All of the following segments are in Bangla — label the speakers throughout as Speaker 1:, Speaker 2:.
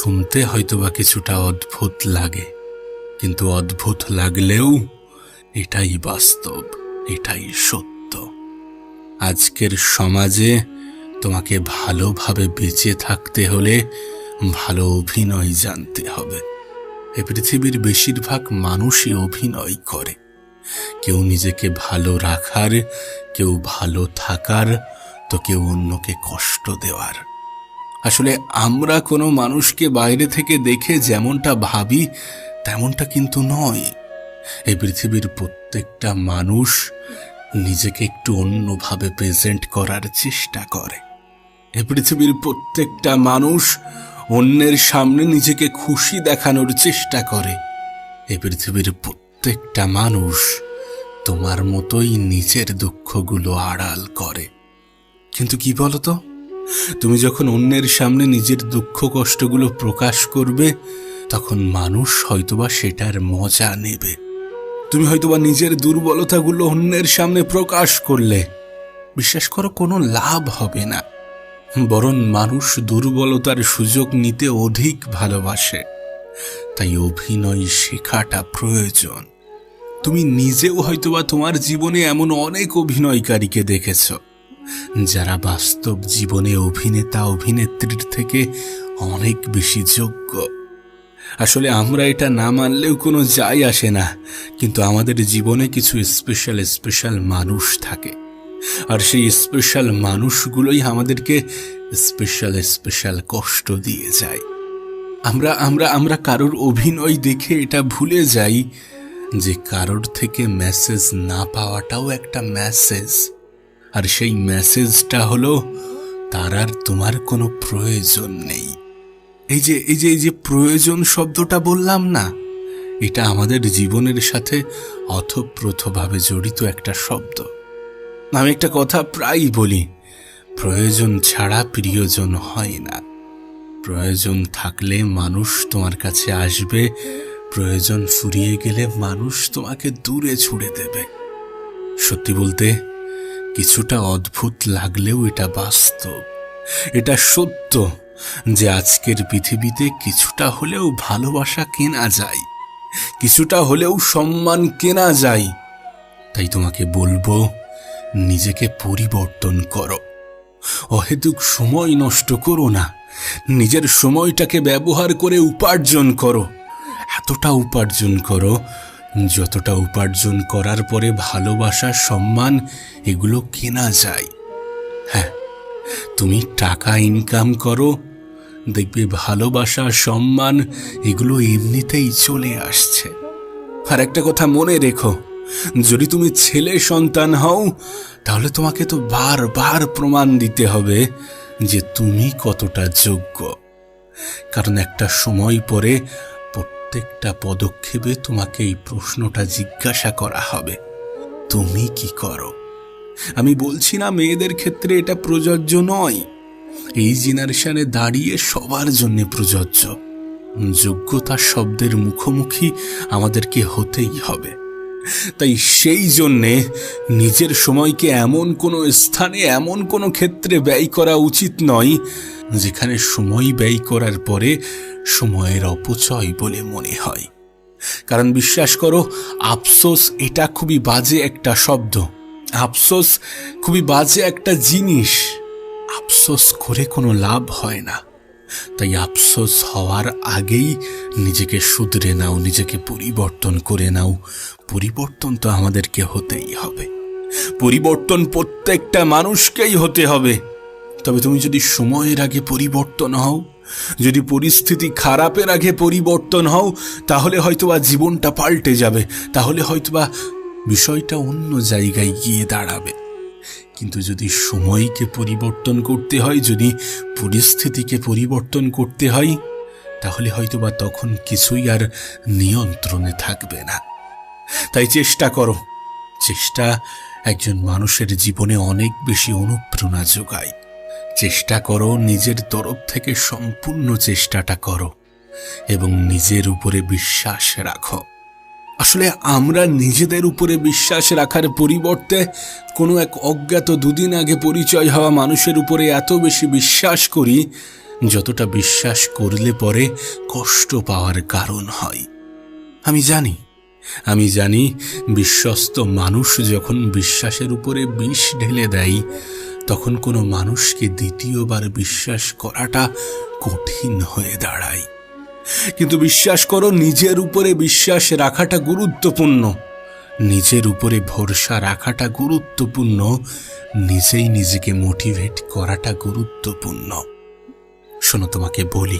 Speaker 1: শুনতে হয়তোবা কিছুটা অদ্ভুত লাগে, কিন্তু অদ্ভুত লাগলেও এটাই বাস্তব, এটাই সত্য। আজকের সমাজে তোমাকে ভালোভাবে বেঁচে থাকতে হলে ভালো অভিনয় জানতে হবে। এ পৃথিবীর বেশিরভাগ মানুষই অভিনয় করে। কেউ নিজেকে ভালো রাখার, কেউ ভালো থাকার, তো কেউ অন্যকে কষ্ট দেওয়ার। আসলে আমরা কোনো মানুষকে বাইরে থেকে দেখে যেমনটা ভাবি, তেমনটা কিন্তু নয়। এই পৃথিবীর প্রত্যেকটা মানুষ নিজেকে একটু অন্যভাবে প্রেজেন্ট করার চেষ্টা করে। এ পৃথিবীর প্রত্যেকটা মানুষ অন্যের সামনে নিজেকে খুশি দেখানোর চেষ্টা করে। এ পৃথিবীর প্রত্যেকটা মানুষ তোমার মতোই নিজের দুঃখগুলো আড়াল করে। কিন্তু কি বলতো? তুমি যখন অন্যের সামনে নিজের দুঃখ কষ্টগুলো প্রকাশ করবে, তখন মানুষ হয়তোবা সেটার মজা নেবে। তুমি হয়তোবা নিজের দুর্বলতাগুলো অন্যের সামনে প্রকাশ করলে, বিশ্বাস করো কোনো লাভ হবে না। বরং মানুষ দুর্বলতার সুযোগ নিতে অধিক ভালোবাসে। তাই অভিনয় শেখাটা প্রয়োজন। তুমি নিজেও হয়তোবা তোমার জীবনে এমন অনেক অভিনয়কারীকে দেখেছ। যারা বাস্তব জীবনে অভিনেতা, অভিনেত্রীর থেকে অনেক বেশি যোগ্য। আসলে আমরা এটা না মানলেও কোনো যাই আসে না, কিন্তু আমাদের জীবনে কিছু স্পেশাল স্পেশাল মানুষ থাকে। আর সেই স্পেশাল মানুষগুলোই আমাদেরকে স্পেশাল স্পেশাল কষ্ট দিয়ে যায়। আমরা আমরা আমরা কারোর অভিনয় দেখে এটা ভুলে যাই যে কারোর থেকে মেসেজ না পাওয়াটাও একটা মেসেজ আর সেই মেসেজটা হলো, তার আর তোমার কোনো প্রয়োজন নেই। এই যে এই যে এই যে প্রয়োজন শব্দটা বললাম না, এটা আমাদের জীবনের সাথে অথপ্রথভাবে জড়িত একটা শব্দ। আমি একটা কথা প্রায়ই বলি, প্রয়োজন ছাড়া প্রিয়জন হয় না। প্রয়োজন থাকলে মানুষ তোমার কাছে আসবে, প্রয়োজন ফুরিয়ে গেলে মানুষ তোমাকে দূরে ছুড়ে দেবে। সত্যি বলতে কিছুটা অদ্ভুত লাগলেও এটা বাস্তব। এটা সত্য যে আজকের পৃথিবীতে কিছুটা হলেও ভালোবাসা কেনা যায়, কিছুটা হলেও সম্মান কেনা যায়। তাই তোমাকে বলব, নিজেকে পরিবর্তন করো। অহেতুক সময় নষ্ট করো না। নিজের সময়টাকে ব্যবহার করে উপার্জন করো। এতটা উপার্জন করো যতটা উপার্জন করার পরে ভালোবাসা, সম্মান, এগুলো কেনা যায়। হ্যাঁ তুমি টাকা ইনকাম করো, দেখবে ভালোবাসা, সম্মান, এগুলো এমনিতেই চলে আসছে। আর একটা কথা মনে রেখো, যদি তুমি ছেলে সন্তান হও, তাহলে তোমাকে তো বারবার প্রমাণ দিতে হবে যে তুমি কতটা যোগ্য। কারণ একটা সময় পরে প্রত্যেকটা পদক্ষেপে তোমাকে এই প্রশ্নটা জিজ্ঞাসা করা হবে। তুমি কি করো? আমি বলছি না মেয়েদের ক্ষেত্রে এটা প্রযোজ্য নয়। এই জেনারেশনে দাঁড়িয়ে সবার জন্য প্রযোজ্য। যোগ্যতা শব্দের মুখোমুখি আমাদেরকে হতেই হবে। তাই সেই জন্যে নিজের সময়কে এমন কোনো স্থানে, এমন কোনো ক্ষেত্রে ব্যয় করা উচিত নয়, যেখানে সময় ব্যয় করার পরে সময়ের অপচয় বলে মনে হয়। কারণ বিশ্বাস করো, আফসোস এটা খুবই বাজে একটা শব্দ। আফসোস খুবই বাজে একটা জিনিস। আফসোস করে কোনো লাভ হয় না। তাই আফসোস হওয়ার আগেই নিজেকে শুধরে নাও, নিজেকে পরিবর্তন করে নাও। পরিবর্তন তো আমাদেরকে হতেই হবে। পরিবর্তন প্রত্যেকটা মানুষকেই হতে হবে। তবে তুমি যদি সময়ের আগে পরিবর্তন হও যদি পরিস্থিতি খারাপের আগে পরিবর্তন হও, তাহলে হয়তোবা জীবনটা পাল্টে যাবে। তাহলে হয়তোবা বিষয়টা অন্য জায়গায় গিয়ে দাঁড়াবে। কিন্তু যদি সময়কে পরিবর্তন করতে হয়, যদি পরিস্থিতিকে পরিবর্তন করতে হয়, তাহলে হয়তোবা তখন কিছুই আর নিয়ন্ত্রণে থাকবে না। তাই চেষ্টা করো। চেষ্টা একজন মানুষের জীবনে অনেক বেশি অনুপ্রেরণা যোগায়। চেষ্টা করো, নিজের তরফ থেকে সম্পূর্ণ চেষ্টাটা করো এবং নিজের উপরে বিশ্বাস রাখো। আসলে আমরা নিজেদের উপরে বিশ্বাস রাখার পরিবর্তে কোনো এক অজ্ঞাত দুদিন আগে পরিচয় হওয়া মানুষের উপরে এত বেশি বিশ্বাস করি, যতটা বিশ্বাস করলে পরে কষ্ট পাওয়ার কারণ হয়। আমি জানি আমি জানি, বিশ্বস্ত মানুষ যখন বিশ্বাসের উপরে বিষ ঢেলে দেয় তখন কোনো মানুষকে দ্বিতীয়বার বিশ্বাস করাটা কঠিন হয়ে দাঁড়ায়। কিন্তু বিশ্বাস করো, নিজের উপরে বিশ্বাস রাখাটা গুরুত্বপূর্ণ। নিজের উপরে ভরসা রাখাটা গুরুত্বপূর্ণ। নিজেই নিজেকে মোটিভেট করাটা গুরুত্বপূর্ণ। শোনো, তোমাকে বলি,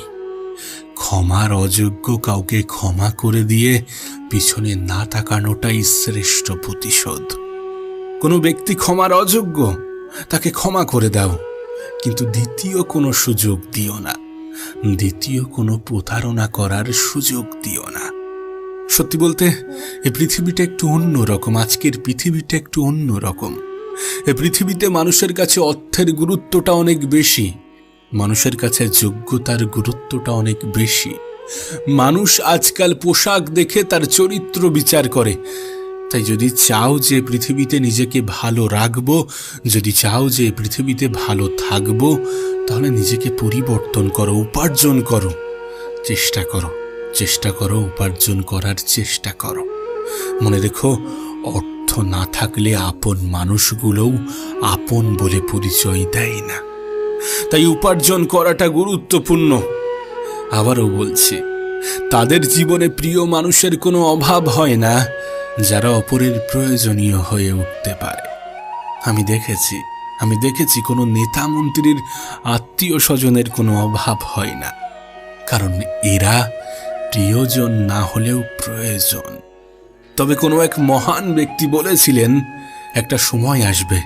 Speaker 1: ক্ষমার অযোগ্য কাউকে ক্ষমা করে দিয়ে পিছনে না তাকানোটাই শ্রেষ্ঠ প্রতিশোধ। কোনো ব্যক্তি ক্ষমার অযোগ্য তাকে ক্ষমা করে দাও। কিন্তু দ্বিতীয় কোনো সুযোগ দিও না। দ্বিতীয় কোনো প্রতারণা করার সুযোগ দিও না। সত্যি বলতে, এ পৃথিবীটা একটু অন্য রকম, আজকের পৃথিবীটা একটু অন্য রকম। এ পৃথিবীতে মানুষের কাছে অর্থের গুরুত্বটা অনেক বেশি। মানুষের কাছে যোগ্যতার গুরুত্বটা অনেক বেশি। মানুষ আজকাল পোশাক দেখে তার চরিত্র বিচার করে। তাই যদি চাও যে পৃথিবীতে নিজেকে ভালো রাখব, যদি চাও যে পৃথিবীতে ভালো থাকব, তাহলে নিজেকে পরিবর্তন করো, উপার্জন করো। চেষ্টা করো চেষ্টা করো, উপার্জন করার চেষ্টা করো। মনে রেখো, অর্থ না থাকলে আপন মানুষগুলোও আপন বলে পরিচয় দেয় না। তাই উপার্জন করাটা গুরুত্বপূর্ণ। আবারও বলছি, তাদের জীবনে প্রিয় মানুষের কোনো অভাব হয় না। যারা অপরের প্রয়োজনীয় হয়ে উঠতে পারে। আমি দেখেছি আমি দেখেছি কোনো নেতা মন্ত্রীর আত্মীয় স্বজনের কোনো অভাব হয় না। কারণ এরা প্রিয়জন না হলেও প্রয়োজন। তবে কোনো এক মহান ব্যক্তি বলেছিলেন, একটা সময় আসবে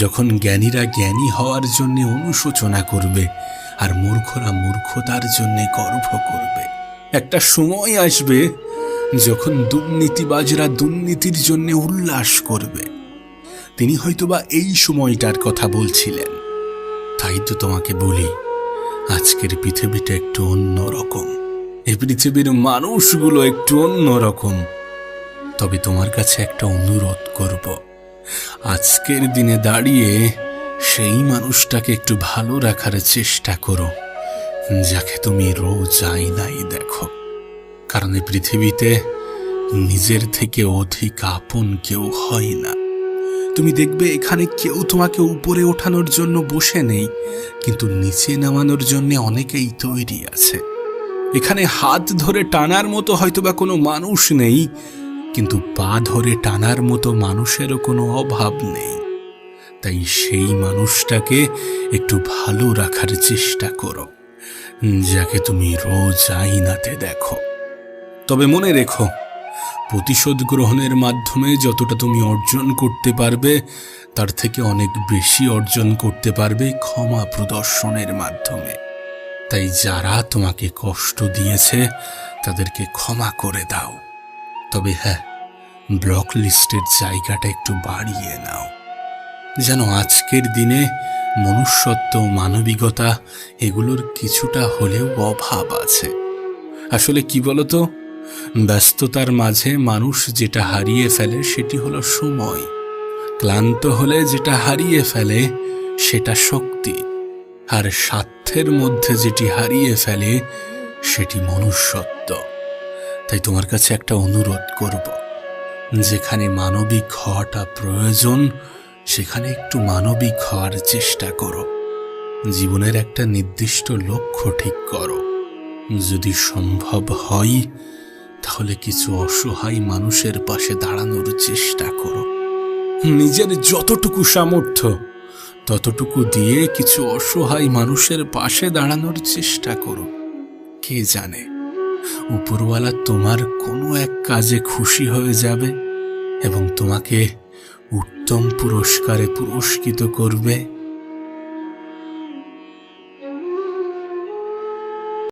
Speaker 1: যখন জ্ঞানীরা জ্ঞানী হওয়ার জন্য অনুশোচনা করবে আর মূর্খরা মূর্খতার জন্য গর্ব করবে। একটা সময় আসবে যখন দুর্নীতিবাজরা দুর্নীতির জন্য উল্লাস করবে, তিনি হয়তোবা এই সময়টার কথা বলছিলেন। তাই তো তোমাকে বলি, আজকের পৃথিবীটা একটু অন্য রকম। এই পৃথিবীর মানুষগুলো একটু অন্য রকম। তবে তোমার কাছে একটা অনুরোধ করব, আজকের দিনে দাঁড়িয়ে সেই মানুষটাকে একটু ভালো রাখার চেষ্টা করো, যাকে তুমি রোজ আইনাই দেখো। কারণ এই পৃথিবীতে নিজের থেকে অধিক আপন কেউ হয় না। তুমি দেখবে এখানে কেউ তোমাকে উপরে ওঠানোর জন্য বসে নেই, কিন্তু নিচে নামানোর জন্য অনেকেই তৈরি আছে। এখানে হাত ধরে টানার মতো হয়তোবা কোনো মানুষ নেই, কিন্তু পা ধরে টানার মতো মানুষেরও কোনো অভাব নেই। তাই সেই মানুষটাকে একটু ভালো রাখার চেষ্টা করো, যাকে তুমি রোজ আইনাতে দেখো। তবে মনে রেখো, প্রতিশোধ গ্রহণের মাধ্যমে যতটা তুমি অর্জন করতে পারবে, তার থেকে অনেক বেশি অর্জন করতে পারবে ক্ষমা প্রদর্শনের মাধ্যমে। তাই যারা তোমাকে কষ্ট দিয়েছে, তাদেরকে ক্ষমা করে দাও। তবে হ্যাঁ ব্লক লিস্টের জায়গাটা একটু বাড়িয়ে নাও। যেন আজকের দিনে মনুষ্যত্ব, মানবিকতা, এগুলোর কিছুটা হলেও অভাব আছে। আসলে কি বলতো? ব্যস্ততার মাঝে মানুষ যেটা হারিয়ে ফেলে সেটি হলো সময়। ক্লান্ত হলে যেটা হারিয়ে ফেলে সেটা শক্তি। আর স্বার্থের মধ্যে যেটি হারিয়ে ফেলে সেটি মনুষ্যত্ব। তাই তোমার কাছে একটা অনুরোধ করব। যেখানে মানবিক হওয়াটা প্রয়োজন, সেখানে একটু মানবিক হওয়ার চেষ্টা করো। জীবনের একটা নির্দিষ্ট লক্ষ্য ঠিক করো। যদি সম্ভব হয় তাহলে কিছু অসহায় মানুষের পাশে দাঁড়ানোর চেষ্টা করো। নিজের যতটুকু সামর্থ্য, ততটুকু দিয়ে কিছু অসহায় মানুষের পাশে দাঁড়ানোর চেষ্টা করো। কে জানে, উপরওয়ালা তোমার কোনো এক কাজে খুশি হয়ে যাবে এবং তোমাকে উত্তম পুরস্কারে পুরস্কৃত করবে।